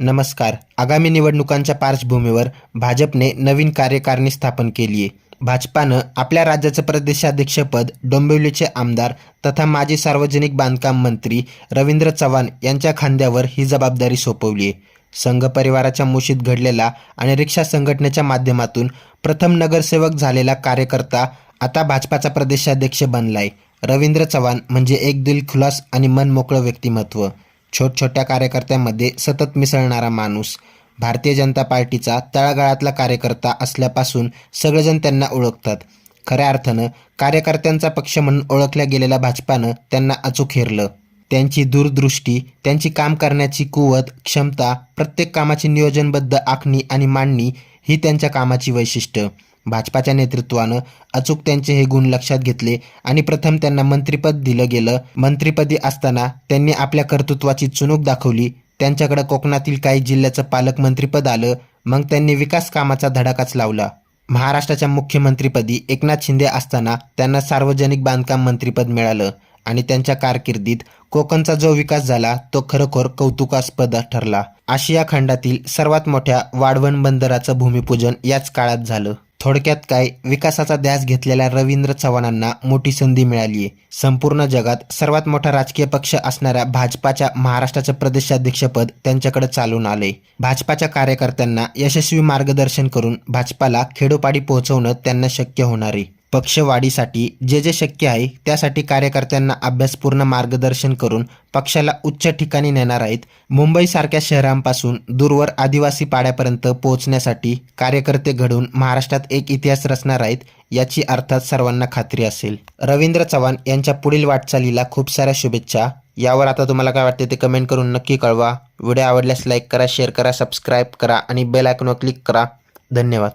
नमस्कार. आगामी निवडणुकांच्या पार्श्वभूमीवर भाजपने नवीन कार्यकारिणी स्थापन केली आहे. भाजपानं आपल्या राज्याचं प्रदेशाध्यक्षपद डोंबिवलीचे आमदार तथा माजी सार्वजनिक बांधकाम मंत्री रवींद्र चव्हाण यांच्या खांद्यावर ही जबाबदारी सोपवली आहे. संघ परिवाराच्या मुशीत घडलेला आणि रिक्षा संघटनेच्या माध्यमातून प्रथम नगरसेवक झालेला कार्यकर्ता आता भाजपाचा प्रदेशाध्यक्ष बनलाय. रवींद्र चव्हाण म्हणजे एक दिल खुलास आणि मन मोकळं व्यक्तिमत्व. छोट छोट्या कार्यकर्त्यांमध्ये सतत मिसळणारा माणूस भारतीय जनता पार्टीचा तळागाळातला कार्यकर्ता असल्यापासून सगळेजण त्यांना ओळखतात. खऱ्या अर्थानं कार्यकर्त्यांचा पक्ष म्हणून ओळखल्या गेलेल्या भाजपानं त्यांना अचूक हेरलं. त्यांची दूरदृष्टी त्यांची काम करण्याची कुवत क्षमता प्रत्येक कामाची नियोजनबद्ध आखणी आणि मांडणी ही त्यांच्या कामाची वैशिष्ट्य. भाजपाच्या नेतृत्वानं अचूक त्यांचे हे गुण लक्षात घेतले आणि प्रथम त्यांना मंत्रिपद दिलं गेलं. मंत्रिपदी असताना त्यांनी आपल्या कर्तृत्वाची चुणूक दाखवली. त्यांच्याकडे कोकणातील काही जिल्ह्याचं पालकमंत्रीपद आलं. मग त्यांनी विकास कामाचा धडाकाच लावला. महाराष्ट्राच्या मुख्यमंत्रीपदी एकनाथ शिंदे असताना त्यांना सार्वजनिक बांधकाम मंत्रीपद मिळालं आणि त्यांच्या कारकिर्दीत कोकणचा जो विकास झाला तो खरोखर कौतुकास्पद ठरला. आशिया खंडातील सर्वात मोठ्या वाढवण बंदराचं भूमिपूजन याच काळात झालं. थोडक्यात काय? विकासाचा ध्यास घेतलेल्या रवींद्र चव्हाणांना मोठी संधी मिळाली आहे. संपूर्ण जगात सर्वात मोठा राजकीय पक्ष असणाऱ्या भाजपाच्या महाराष्ट्राचं प्रदेशाध्यक्षपद त्यांच्याकडे चालून आले भाजपाच्या कार्यकर्त्यांना यशस्वी मार्गदर्शन करून भाजपाला खेडोपाडी पोहोचवणं त्यांना शक्य होणार आहे. पक्षवाढीसाठी जे जे शक्य आहे त्यासाठी कार्यकर्त्यांना अभ्यासपूर्ण मार्गदर्शन करून पक्षाला उच्च ठिकाणी नेणार आहेत. मुंबईसारख्या शहरांपासून दूरवर आदिवासी पाड्यापर्यंत पोहोचण्यासाठी कार्यकर्ते घडून महाराष्ट्रात एक इतिहास रचणार आहेत याची अर्थात सर्वांना खात्री असेल. रवींद्र चव्हाण यांच्या पुढील वाटचालीला खूप साऱ्या शुभेच्छा. यावर आता तुम्हाला काय वाटते ते कमेंट करून नक्की कळवा. व्हिडिओ आवडल्यास लाईक करा शेअर करा सबस्क्राईब करा आणि बेल आयकॉनवर क्लिक करा. धन्यवाद.